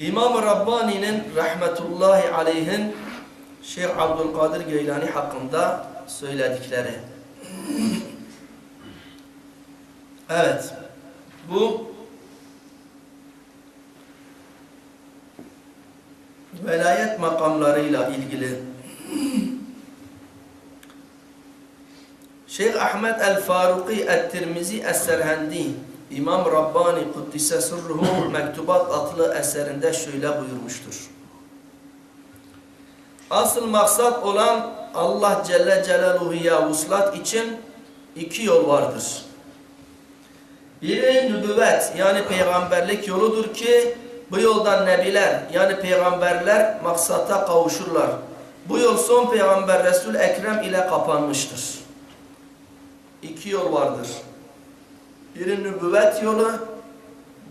İmam Rabbani'nin rahmetullahi aleyhin Şeyh Abdülkadir Geylani hakkında söyledikleri. Evet. Bu velayet makamlarıyla ilgili Şeyh Ahmet el-Faruki el-Tirmizi es-Serhendi İmam Rabbani Kuddise Sırruhu Mektubat adlı eserinde şöyle buyurmuştur. Asıl maksat olan Allah Celle Celaluhu'ya vuslat için iki yol vardır. Biri nübüvvet yani peygamberlik yoludur ki bu yoldan nebiler yani peygamberler maksata kavuşurlar. Bu yol son peygamber Resul Ekrem ile kapanmıştır. İki yol vardır. Biri nübüvvet yolu,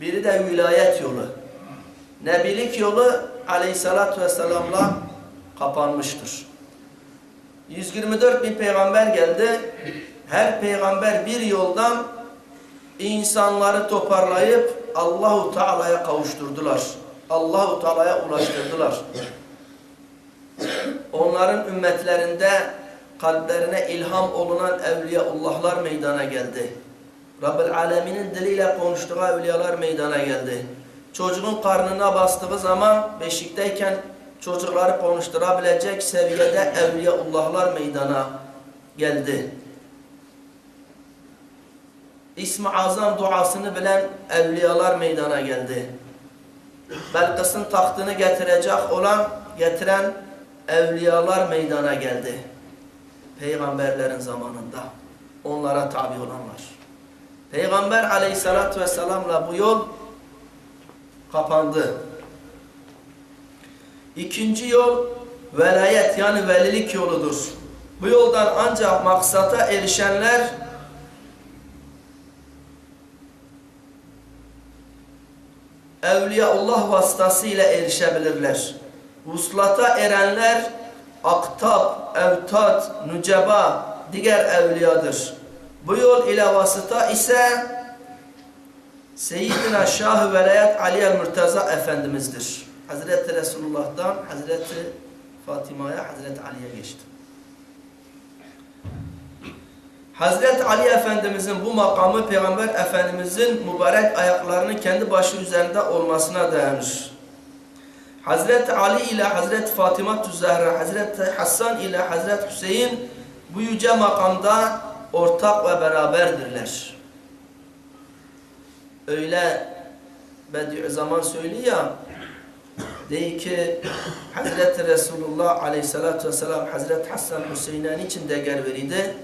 biri de vilayet yolu. Nebilik yolu aleyhissalatü vesselam'la kapanmıştır. 124 bin peygamber geldi. Her peygamber bir yoldan insanları toparlayıp Allahu Teala'ya kavuşturdular. Allahu Teala'ya ulaştırdılar. Onların ümmetlerinde kalplerine ilham olunan evliyaullahlar meydana geldi. Rabbel Alemin'in diliyle konuştuğu evliyalar meydana geldi. Çocuğun karnına bastığı zaman beşikteyken çocukları konuşturabilecek seviyede evliyaullahlar meydana geldi. İsmi Azam duasını bilen evliyalar meydana geldi. Belkıs'ın tahtını getirecek olan, getiren evliyalar meydana geldi. Peygamberlerin zamanında. Onlara tabi olanlar. Peygamber aleyhissalatü vesselamla bu yol kapandı. İkinci yol velayet yani velilik yoludur. Bu yoldan ancak maksata erişenler Evliyaullah vasıtasıyla erişebilirler. Vuslata erenler aktab, evtad, nüceba, diğer evliyadır. Bu yol ile vasıta ise Seyyidina Şah-ı Velayet Ali el-Mürteza Efendimiz'dir. Hazreti Resulullah'tan Hazreti Fatıma'ya, Hazreti Ali'ye geçti. Hazreti Ali Efendimizin bu makamı Peygamber Efendimizin mübarek ayaklarının kendi başı üzerinde olmasına dayanır. Hazreti Ali ile Hazreti Fatıma Zahra, Hazreti Hasan ile Hazreti Hüseyin bu yüce makamda ortak ve beraberdirler. Öyle Bediü zaman söylüyor ya, Dey ki Hazreti Resulullah Aleyhisselatü Vesselam Hazreti Hasan Hüseyin'in için değer verirdi.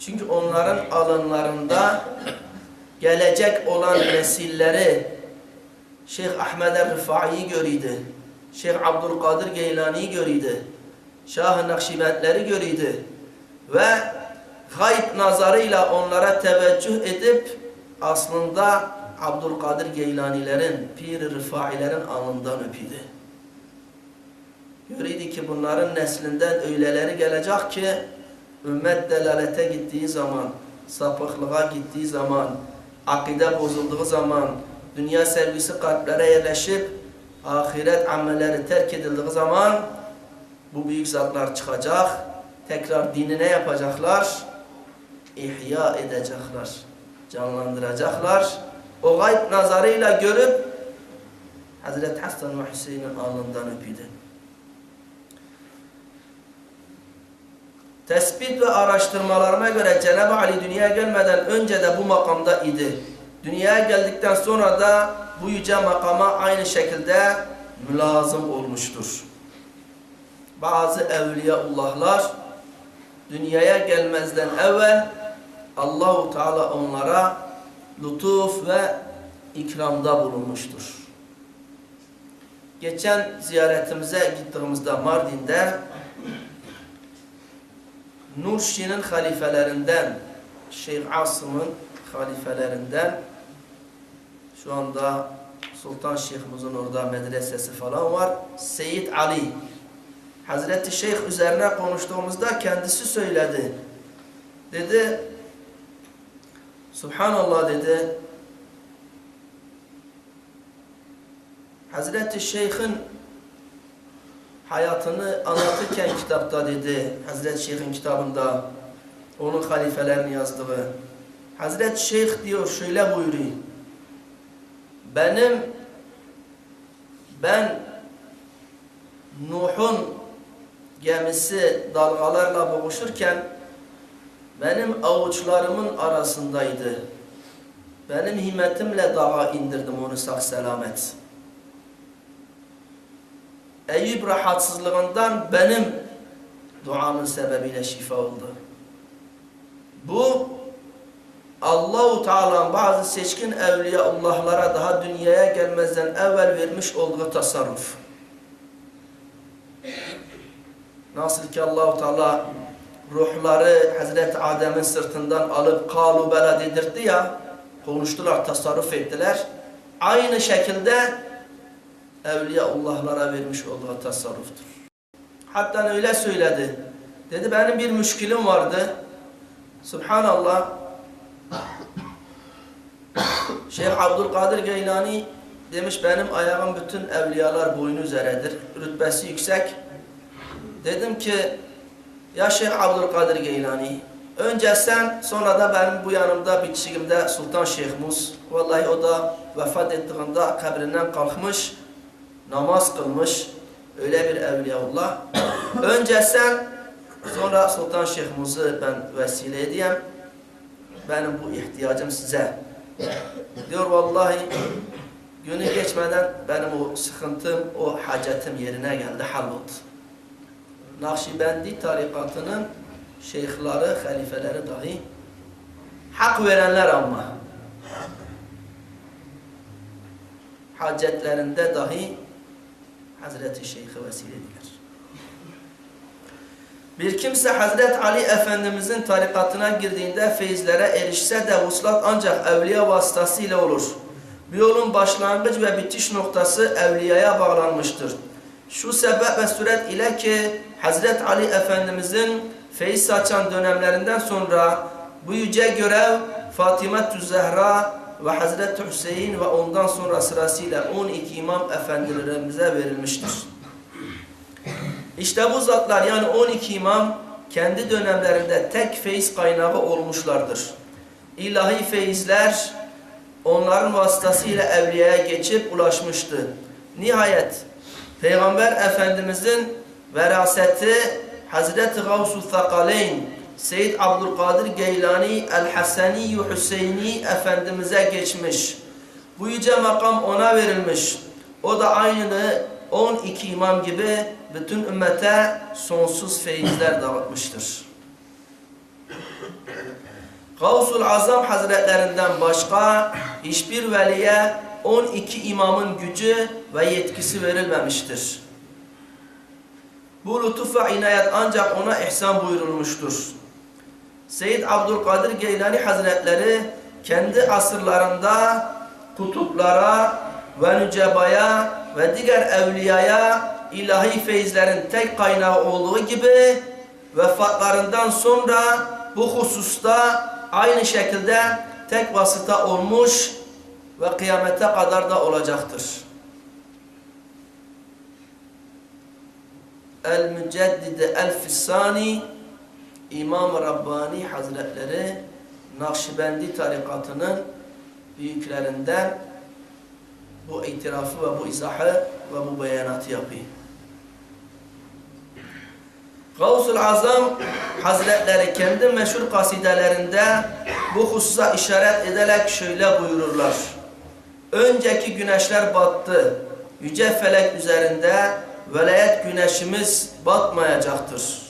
Çünkü onların alınlarında gelecek olan nesilleri Şeyh Ahmed el-Rifai'yi görüydü. Şeyh Abdülkadir Geylani'yi görüydü. Şah-ı Nakşibendleri görüydü. Ve gayb nazarıyla onlara teveccüh edip aslında Abdülkadir Geylanilerin, Pir-i Rifailerin alnından öpüydü. Görüydü ki bunların neslinden öyleleri gelecek ki ümmet delalete gittiği zaman, sapıklığa gittiği zaman, akide bozulduğu zaman, dünya servisi kalplere yerleşip ahiret amelleri terk edildiği zaman bu büyük zatlar çıkacak, tekrar dinine yapacaklar, ihya edecekler, canlandıracaklar. O gayb nazarıyla görüp Hazreti Hasan ve Hüseyin'in alnından öpüydü. Tespit ve araştırmalarına göre Cenab-ı Ali dünyaya gelmeden önce de bu makamda idi. Dünyaya geldikten sonra da bu yüce makama aynı şekilde mülazım olmuştur. Bazı evliyaullahlar dünyaya gelmezden evvel Allahu Teala onlara lütuf ve ikramda bulunmuştur. Geçen ziyaretimize gittiğimizde Mardin'de Nurşi'nin halifelerinden, Şeyh Asım'ın halifelerinden şu anda Sultan Şeyh'imizin orada medresesi falan var. Seyyid Ali Hazreti Şeyh üzerine konuştuğumuzda kendisi söyledi. Dedi Subhanallah dedi Hazreti Şeyh'in hayatını anlatırken kitapta dedi, Hazreti Şeyh'in kitabında onun halifelerini yazdığı. Hazreti Şeyh diyor şöyle buyuruyor. Benim ben Nuh'un gemisi dalgalarla boğuşurken benim avuçlarımın arasındaydı. Benim himmetimle dağa indirdim onu sağ selamet. Eyüp rahatsızlığından benim duamın sebebiyle şifa oldu. Bu Allahu Teala'nın bazı seçkin evliyaullahlara daha dünyaya gelmezden evvel vermiş olduğu tasarruf. Nasıl ki Allahu Teala ruhları Hazreti Adem'in sırtından alıp kalu bela dedirtti ya, konuştular, tasarruf ettiler. Aynı şekilde evliyaullahlara vermiş olduğu tasarruftur. Hatta öyle söyledi. Dedi benim bir müşkilim vardı. Subhanallah. Şeyh Abdülkadir Geylani demiş benim ayağım bütün evliyalar boynu üzeredir. Rütbesi yüksek. Dedim ki ya Şeyh Abdülkadir Geylani önce sen sonra da benim bu yanımda bitişiğimde Sultan Şeyh Mus. Vallahi o da vefat ettiğinde kabrinden kalkmış namaz kılmış öyle bir evliyaullah. Önce sen sonra Sultan Şeyh Mus'u ben vesile edeyim. Benim bu ihtiyacım size. Diyor vallahi günü geçmeden benim o sıkıntım, o hacetim yerine geldi, halloldu. Nakşibendi tarikatının şeyhleri, halifeleri dahi hak verenler ama hacetlerinde dahi Hazreti Şeyh'e vesile edilir. Bir kimse Hazreti Ali Efendimizin tarikatına girdiğinde feyizlere erişse de vuslat ancak evliya vasıtasıyla olur. Bu yolun başlangıç ve bitiş noktası evliyaya bağlanmıştır. Şu sebep ve süret ile ki Hazreti Ali Efendimizin feyiz saçan dönemlerinden sonra bu yüce görev Fatıma Zehra ve Hazreti Hüseyin ve ondan sonra sırasıyla 12 imam efendilerimize verilmiştir. İşte bu zatlar yani 12 imam kendi dönemlerinde tek feyiz kaynağı olmuşlardır. İlahi feyizler onların vasıtasıyla evliyaya geçip ulaşmıştı. Nihayet Peygamber Efendimizin veraseti Hazreti Gavsul Thakaleyn Seyyid Abdülkadir Geylani El-Haseni Hüseyini Efendimiz'e geçmiş. Bu yüce makam ona verilmiş. O da aynı 12 imam gibi bütün ümmete sonsuz feyizler dağıtmıştır. Gavsul Azam Hazretlerinden başka hiçbir veliye 12 imamın gücü ve yetkisi verilmemiştir. Bu lütuf ve inayet ancak ona ihsan buyurulmuştur. Seyyid Abdülkadir Geylani Hazretleri kendi asırlarında kutuplara ve nücebaya ve diğer evliyaya ilahi feyizlerin tek kaynağı olduğu gibi vefatlarından sonra bu hususta aynı şekilde tek vasıta olmuş ve kıyamete kadar da olacaktır. El-Müceddide El-Fissani İmam Rabbani Hazretleri Nakşibendi tarikatının büyüklerinden bu itirafı ve bu izahı ve bu beyanatı yapıyor. Gavsul Azam Hazretleri kendi meşhur kasidelerinde bu hususa işaret ederek şöyle buyururlar. Önceki güneşler battı. Yüce felek üzerinde velayet güneşimiz batmayacaktır.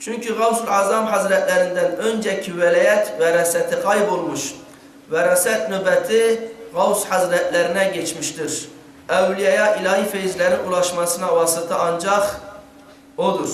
Çünkü Gavsul Azam Hazretlerinden önceki velayet veraseti kaybolmuş. Veraset nöbeti Gavs Hazretlerine geçmiştir. Evliyaya ilahi feyizlerin ulaşmasına vasıta ancak odur.